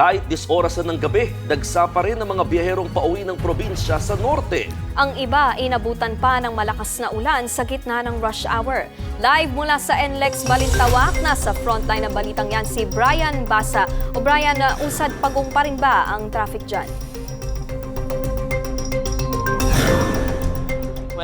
Kahit dis oras na ng gabi, dagsa pa rin ang mga biyaherong pauwi ng probinsya sa norte. Ang iba, inabutan pa ng malakas na ulan sa gitna ng rush hour. Live mula sa NLEX Balintawak, nasa frontline ng balitang yan si Brian Basa. O Brian, uh, usad pagong pa rin ba ang traffic dyan?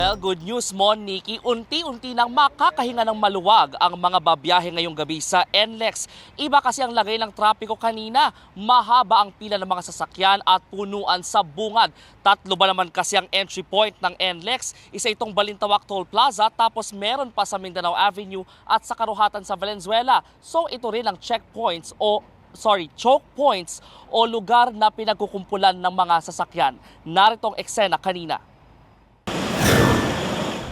Well, good news mo, Nikki. Unti-unti nang makakahinga ng maluwag ang mga babiyahe ngayong gabi sa NLEX. Iba kasi ang lagay ng trapiko kanina. Mahaba ang pila ng mga sasakyan at punuan sa bungad. Tatlo ba naman kasi ang entry point ng NLEX? Isa itong Balintawak Toll Plaza tapos meron pa sa Mindanao Avenue at sa Karuhatan sa Valenzuela. So ito rin ang checkpoints o sorry, choke points o lugar na pinagkukumpulan ng mga sasakyan. Narito ang eksena kanina.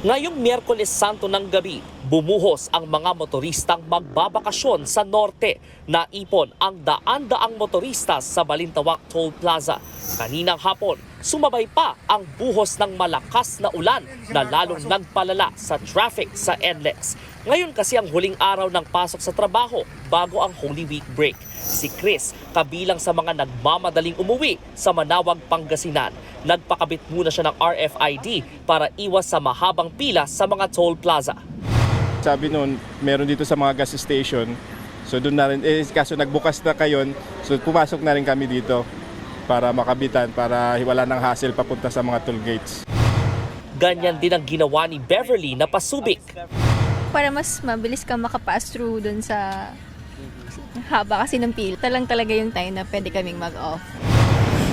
Ngayong Miyerkules Santo ng gabi, bumuhos ang mga motoristang magbabakasyon sa norte. Naipon ang daan-daang motorista sa Balintawak Toll Plaza. Kaninang hapon, sumabay pa ang buhos ng malakas na ulan na lalong nagpalala sa traffic sa NLEX. Ngayon kasi ang huling araw ng pasok sa trabaho bago ang Holy Week break. Si Chris, kabilang sa mga nagmamadaling umuwi sa Manawag, Pangasinan. Nagpakabit muna siya ng RFID para iwas sa mahabang pila sa mga toll plaza. Sabi noon, meron dito sa mga gas station. So doon na rin, eh, kaso nagbukas na kayon, so pumasok na rin kami dito para makabitan, para wala ng hassle papunta sa mga toll gates. Ganyan din ang ginawa ni Beverly na pasubik. Para mas mabilis ka makapass through dun sa haba kasi ng pila. Talang talaga yung time na pwede kaming mag-off.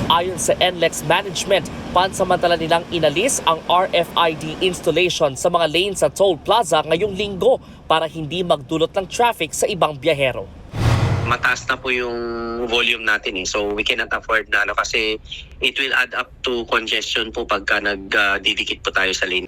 Ayon sa NLEX management, pansamantala nilang inalis ang RFID installation sa mga lanes sa toll plaza ngayong linggo para hindi magdulot ng traffic sa ibang biyahero. mataas na po yung volume natin eh. So we cannot afford na ano kasi it will add up to congestion po pagka nagdidikit po tayo sa lane.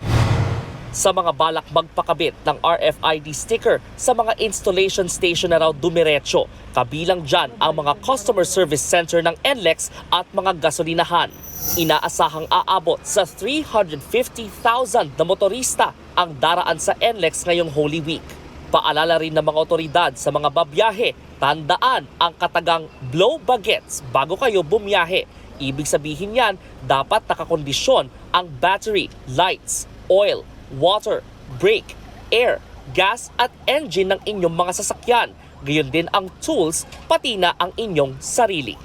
Sa mga balak magpakabit ng RFID sticker sa mga installation station na raw dumiretso, kabilang dyan ang mga customer service center ng NLEX at mga gasolinahan. Inaasahang aabot sa 350,000 na motorista ang daraan sa NLEX ngayong Holy Week. Paalala rin ng mga otoridad sa mga babiyahe, tandaan ang katagang blow bagets bago kayo bumiyahe. Ibig sabihin yan, dapat nakakondisyon ang battery, lights, oil, water, brake, air, gas at engine ng inyong mga sasakyan. Gayon din ang tools, pati na ang inyong sarili.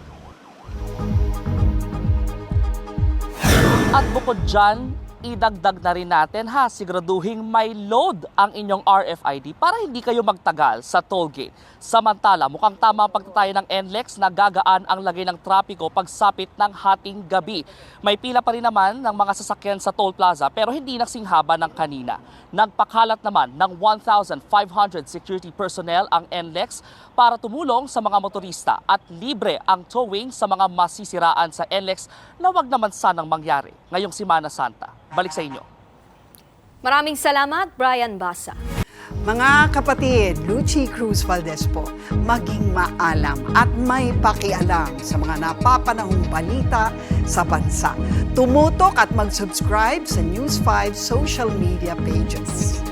At bukod dyan, idagdag na rin natin ha, siguraduhin may load ang inyong RFID para hindi kayo magtagal sa toll gate. Samantala, mukhang tama ang pagtatayo ng NLEX na gagaan ang lagay ng trapiko pagsapit ng hating gabi. May pila pa rin naman ng mga sasakyan sa toll plaza pero hindi nasinghaba ng kanina. Nagpakalat naman ng 1,500 security personnel ang NLEX para tumulong sa mga motorista at libre ang towing sa mga masisiraan sa NLEX na wag naman sanang mangyari ngayong Simana Santa. Balik sa inyo. Maraming salamat, Brian Basa. Mga kapatid, Lucy Cruz Valdez po, maging maalam at may pakialam sa mga napapanahong balita sa bansa. Tumutok at mag-subscribe sa News 5 social media pages.